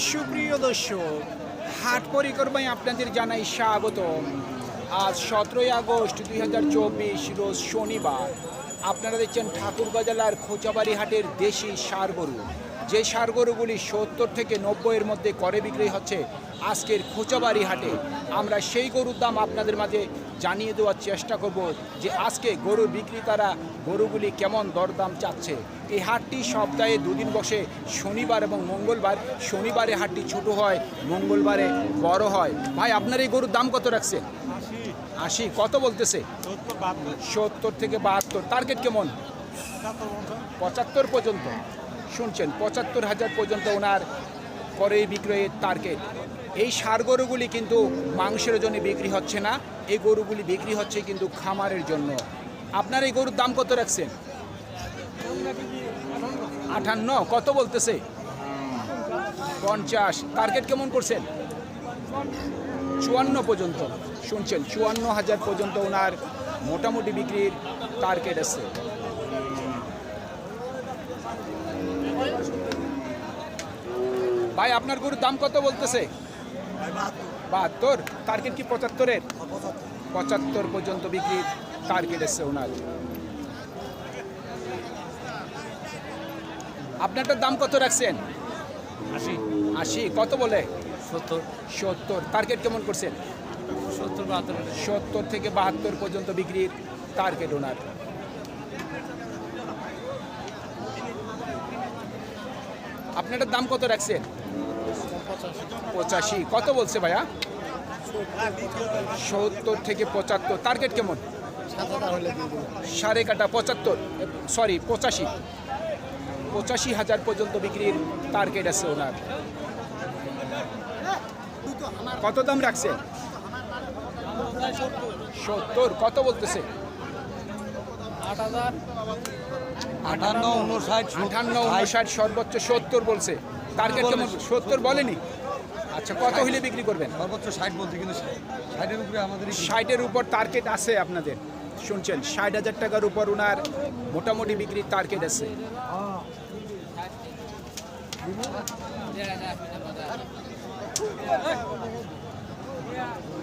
সুপ্রিয় দর্শক, হাট পরিক্রমায় আপনাদের জানাই স্বাগত আজ সতেরোই আগস্ট দুই হাজার চব্বিশ, রোজ শনিবার। আপনারা দেখছেন ঠাকুরগাঁ জেলার খোঁচাবাড়ি হাটের দেশি সার গরু যে সার গরুগুলি সত্তর থেকে নব্বইয়ের মধ্যে করে বিক্রি হচ্ছে আজকের খোঁচাবাড়ি হাটে আমরা সেই গরুর দাম আপনাদের মাঝে জানিয়ে দেওয়ার চেষ্টা করব যে আজকে গরু বিক্রেতারা গরুগুলি কেমন দরদাম চাচ্ছে। এই হাটটি সপ্তাহে দুদিন বসে শনিবার এবং মঙ্গলবার। শনিবারে হাটটি ছোট হয় মঙ্গলবারে বড় হয়। ভাই আপনার এই গরুর দাম কত রাখছেন? আশি। কত বলতেছে? সত্তর থেকে বাহাত্তর। টার্গেট কেমন? পঁচাত্তর পর্যন্ত। শুনছেন পঁচাত্তর হাজার পর্যন্ত ওনার ক্রয় বিক্রয়ের টার্গেট। এই সার গরুগুলি কিন্তু মাংসের জন্য বিক্রি হচ্ছে না, এই গরুগুলি বিক্রি হচ্ছে কিন্তু খামারের জন্য। আপনার এই গরুর দাম কত রাখছেন? আঠান্ন কত বলতেছে? পঞ্চাশ টার্গেট কেমন করছেন? চুয়ান্ন পর্যন্ত, শুনছেন, চুয়ান্ন হাজার পর্যন্ত ওনার মোটামুটি বিক্রির টার্গেট আছে। ভাই, আপনার গরুর দাম কত বলতেছে? বাহাত্তর। টার্গেট কি পঁচাত্তরের? পঁচাত্তর পর্যন্ত বিক্রি টার্গেট এসছে ওনার। আপনারটার দাম কত রাখছেন? আশি। আশি। কত বলে? সত্তর। সত্তর। টার্গেট কেমন করছেন? সত্তর বাহাত্তর সত্তর থেকে বাহাত্তর পর্যন্ত বিক্রির টার্গেট ওনার। আপনারটার দাম কত রাখছেন? পঁচাশি। কত বলছে ভাইয়া? সত্তর থেকে পঁচাত্তর। টার্গেট কেমন? সাড়ে কাটা পঁচাত্তর। সরি পঁচাশি। পঁচাশি হাজার পর্যন্ত বিক্রির টার্গেট আছে ওনার। কত দাম রাখছেন সত্তর। কত বলতেছে? আটান্ন উনষাট আঠান্ন উনষাট সর্বোচ্চ সত্তর বলছে। টার্গেট কেমন সত্তর বলেনি? আচ্ছা কত হইলে বিক্রি করবেন? সর্বোচ্চ ষাট বলতে কিন্তু ষাটের উপরে আমাদের ষাটের উপর টার্গেট আছে আপনাদের। শুনছেন ষাট হাজার টাকার উপর ওনার মোটামুটি বিক্রির টার্গেট আছে।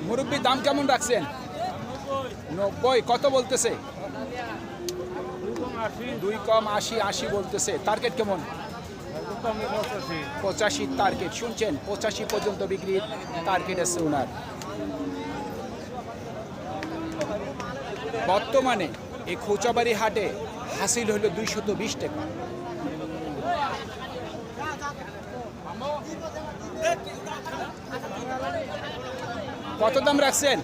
মুরব্বীর দাম কেমন রাখছেন? নব্বই কত বলতেছে? দুই কম আশি আশি বলতেছে। টার্গেট কেমন? পঁচাশি টার্গেট শুনছেন? পঁচাশি পর্যন্ত বিক্রির টার্গেট আছে ওনার। বর্তমানে এই খোঁচাবাড়ি হাটে হাসিল হলো দুইশত বিশ টাকা। কত দাম রাখছেন?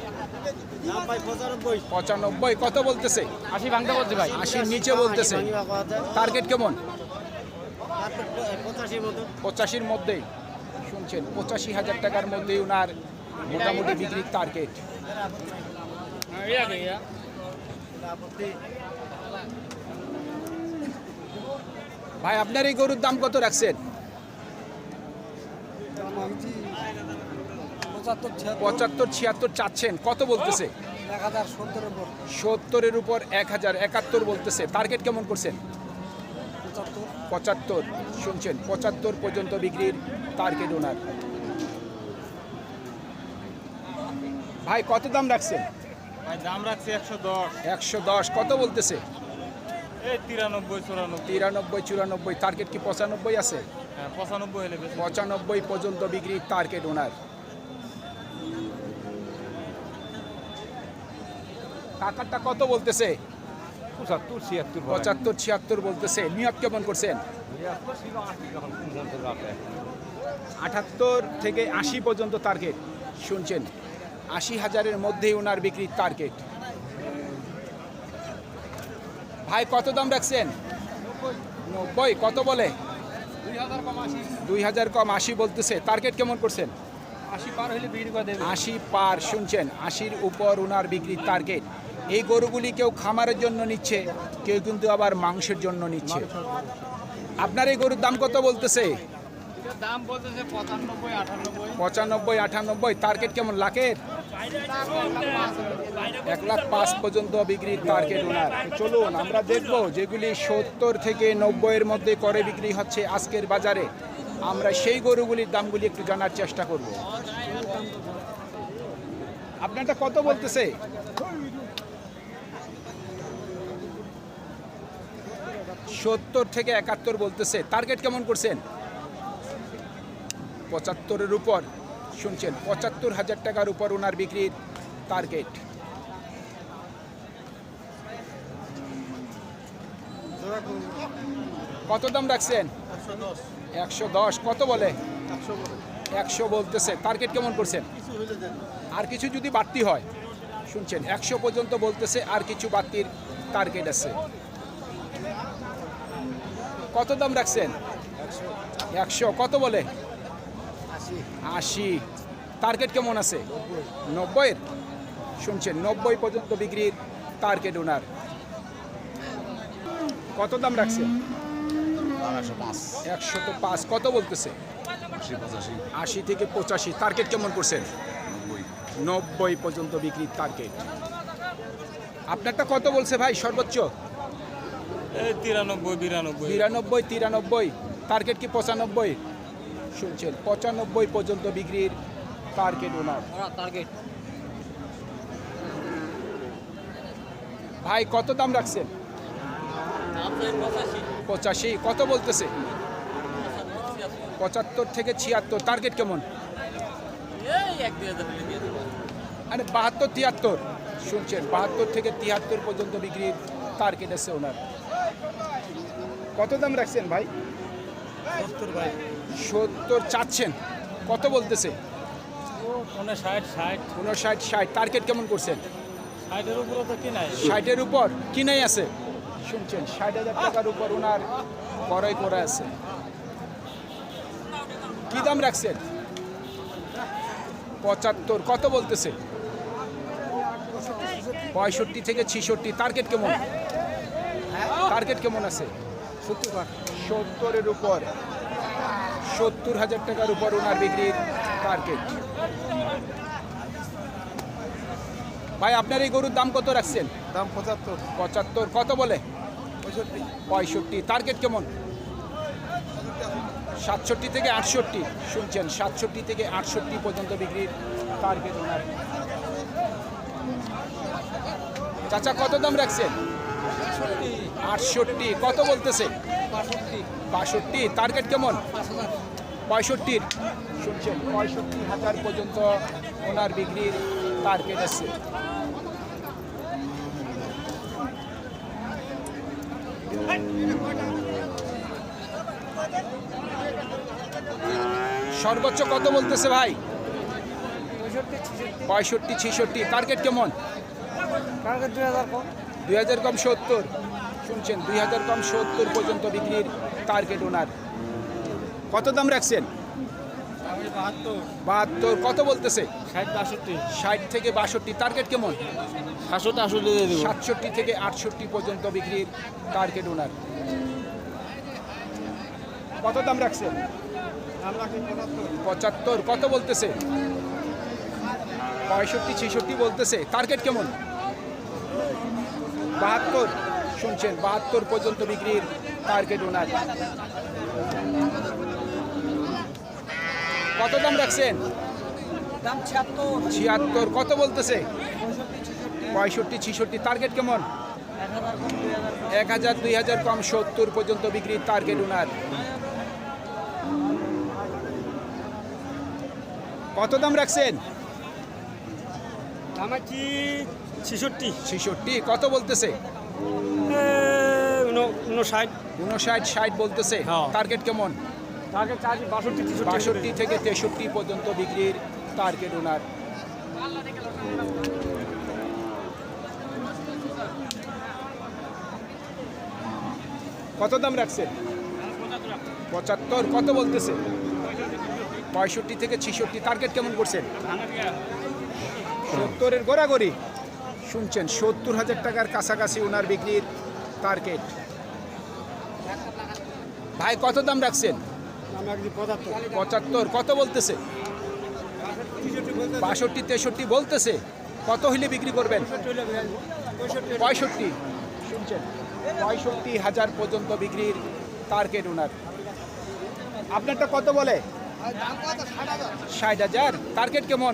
পঁচানব্বই। কত বলতেছে? আশি ভাঙতে বলছি ভাই। আশির নিচে বলতেছে। টার্গেট কেমন? পঁচাশির মধ্যেই শুনছেন পঁচাশি হাজার টাকার মধ্যেই ওনার মোটামুটি বিক্রির টার্গেট ভাই আপনার এই গরুর দাম কত রাখছেন? পঁচাত্তর ছিয়াত্তর চাচ্ছেন কত বলতেছে? সত্তরের উপর। এক হাজার একাত্তর বলতেছে। টার্গেট কেমন করছেন? পঁচাত্তর শুনছেন পঁচাত্তর পর্যন্ত বিক্রির টার্গেট ওনার ভাই কত দাম রাখছেন? ভাই দাম রাখছি একশো দশ। একশো দশ কত বলতেছে? এই তিরানব্বই চুরানব্বই। তিরানব্বই চুরানব্বই টার্গেট কি পঁচানব্বই আছে? হ্যাঁ পঁচানব্বই পঁচানব্বই পর্যন্ত বিক্রির টার্গেট ওনার টাকারটা কত বলতেছে? পঁচাত্তর ছিয়াত্তর পঁচাত্তর ছিয়াত্তর বলতেছে। নিয়ত কেমন করছেন? আটাত্তর থেকে আশি পর্যন্ত টার্গেট শুনছেন আশি হাজারের মধ্যেই ওনার বিক্রির টার্গেট ভাই কত দাম রাখছেন? নব্বই কত বলে? দুই হাজার কম আশি। দুই হাজার কম আশি বলতেছে। টার্গেট কেমন করছেন? আশি পার হলে বিক্রি করে দেবে। আশি পার শুনছেন আশির উপর ওনার বিক্রির টার্গেট এই গরুগুলি কেউ খামারের জন্য নিচ্ছে কেউ কিন্তু আবার মাংসের জন্য নিচ্ছে। আপনার এই গরুর দাম কত বলতেছে? পঁচানব্বই আটানব্বই। টার্গেট কেমন? লাখের? এক লাখ পাঁচ পর্যন্ত বিক্রির টার্গেট ওনার। চলুন আমরা দেখব যেগুলি সত্তর থেকে নব্বইয়ের মধ্যে করে বিক্রি হচ্ছে আজকের বাজারে। আমরা সেই গরুগুলির দামগুলি একটু জানার চেষ্টা করব। আপনারটা কত বলতেছে? সত্তর থেকে একাত্তর বলতেছে। টার্গেট কেমন করছেন? পঁচাত্তরের উপর, শুনছেন? পঁচাত্তর হাজার টাকার উপর ওনার বিক্রির টার্গেট কত দাম রাখছেন? একশো দশ। কত বলে? একশো বলতেছে। টার্গেট কেমন করছেন? আর কিছু যদি বাড়তি হয়, শুনছেন? একশো পর্যন্ত বলতেছে, আর কিছু বাড়তির টার্গেট আছে। কত দাম রাখছেন? একশো। কত বলে? আশি। টার্গেট কেমন আছে? নব্বইয়ের? শুনছেন, নব্বই পর্যন্ত বিক্রির টার্গেট ওনার কত দাম রাখছেন? একশো তো পাঁচ। কত বলতেছে? আশি থেকে পঁচাশি। টার্গেট কেমন করছেন? নব্বই পর্যন্ত বিক্রির টার্গেট আপনারটা কত বলছে ভাই, সর্বোচ্চ? তিরানব্বই বিরানব্বই। বিরানব্বই তিরানব্বই। টার্গেট কি পঁচানব্বই? শুনছেন পঁচানব্বই পর্যন্ত বিক্রির টার্গেট ওনার টার্গেট ভাই কত দাম রাখছেন? পঁচাশি। কত বলতেছে? পঁচাত্তর থেকে ছিয়াত্তর। টার্গেট কেমন? আরে বাহাত্তর তিয়াত্তর। শুনছেন বাহাত্তর থেকে তিয়াত্তর পর্যন্ত বিক্রির টার্গেট আছে ওনার। কত দাম রাখছেন ভাই? সত্তর ভাই। সত্তর চাচ্ছেন। কত বলতেছে? পনেরো ষাট ষাট। উনষাট ষাট টার্গেট কেমন করছেন? ষাটের উপরে তো কি ষাটের উপর? কি নাই আছে? শুনছেন ষাট হাজার টাকার উপর ওনার বড়াই করা আছে। কি দাম রাখছেন? পঁচাত্তর। কত বলতেছে? পঁয়ষট্টি থেকে ছিষট্টি। টার্গেট কেমন? টার্গেট কেমন আছে? সত্তরের উপর। সত্তর হাজার টাকার উপর ওনার বিক্রির টার্গেট ভাই আপনার এই গরুর দাম কত রাখছেন? দাম পঁচাত্তর। পঁচাত্তর কত বলে? পঁয়ষট্টি। পঁয়ষট্টি। টার্গেট কেমন? সাতষট্টি থেকে আটষট্টি। শুনছেন সাতষট্টি থেকে আটষট্টি পর্যন্ত বিক্রির টার্গেট ওনার। চাচা কত দাম রাখছেন? আটষট্টি কত বলতেছে? বাষট্টি টার্গেট কেমন? পঁয়ষট্টির। শুনছেন পঁয়ষট্টি হাজার পর্যন্ত ওনার বিক্রির টার্গেট আছে। সর্বোচ্চ কত বলতেছে ভাই? পঁয়ষট্টি ছিষট্টি টার্গেট কেমন? দুই হাজার কম সত্তর। শুনছেন দুই হাজার কম সত্তর পর্যন্ত বিক্রির টার্গেট ওনার কত দাম রাখছেন? বাহাত্তর। কত বলতেছে? ষাট থেকে বাষট্টি। টার্গেট কেমন? সাতষট্টি থেকে আটষট্টি পর্যন্ত বিক্রির টার্গেট ওনার কত দাম রাখছেন? পঁচাত্তর। কত বলতেছে? পঁয়ষট্টি ছেষট্টি বলতেছে। টার্গেট কেমন? বাহাত্তর। শুনছেন বাহাত্তর পর্যন্ত বিক্রির টার্গেট ওনার। কত দাম রাখছেন? দাম ছিয়াত্তর। কত বলতেছে? পঁয়ষট্টি ছিষট্টি টার্গেট কেমন? এক হাজার দুই হাজার কম সত্তর পর্যন্ত বিক্রির টার্গেট ওনার। কত দাম রাখছেন? ছেষট্টি। ছেষট্টি কত বলতেছে? উনষাট। উনষাট ষাট বলতেছে। হ্যাঁ। টার্গেট কেমন? টার্গেট চার্জ বাষট্টি বাষট্টি থেকে তেষট্টি পর্যন্ত বিক্রির টার্গেট ওনার কত দাম রাখছেন পঁচাত্তর। কত বলতেছে? পঁয়ষট্টি থেকে ছিষট্টি। টার্গেট কেমন করছেন? সত্তরের গড়াগড়ি। শুনছেন সত্তর হাজার টাকার কাছাকাছি ওনার বিক্রির টার্গেট ভাই কত দাম রাখছেন? পঁচাত্তর। কত বলতেছে? বাষট্টি তেষট্টি বলতেছে। কত হইলে বিক্রি করবেন? পঁয়ষট্টি। শুনছেন পঁয়ষট্টি হাজার পর্যন্ত বিক্রির টার্গেট ওনার আপনারটা কত বলে? ষাট হাজার। টার্গেট কেমন?